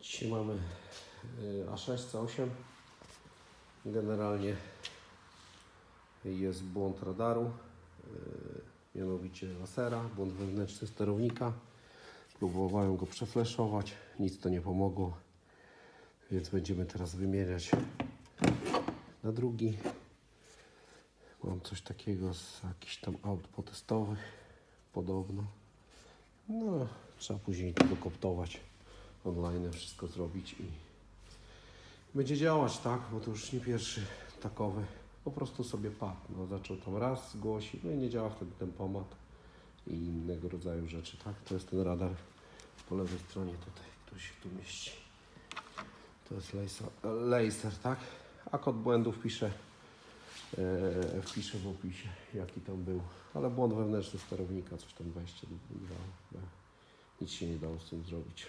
Dzisiaj mamy y, A6, C8. Generalnie jest błąd radaru, y, mianowicie lasera, błąd wewnętrzny sterownika. Próbowałem go przefleszować, nic to nie pomogło, więc będziemy teraz wymieniać na drugi. Mam coś takiego z jakichś tam aut potestowych, podobno. No, trzeba później to dokoptować online, wszystko zrobić i będzie działać, tak? Bo to już nie pierwszy takowy. Po prostu sobie padł. No, zaczął tam raz zgłosić, no i nie działa wtedy tempomat i innego rodzaju rzeczy, tak? To jest ten radar po lewej stronie tutaj, który się tu mieści. To jest laser, laser tak? A kod błędów piszę, e, wpiszę w opisie, jaki tam był. Ale błąd wewnętrzny sterownika, coś tam wejście, dwa, nic się nie dało z tym zrobić.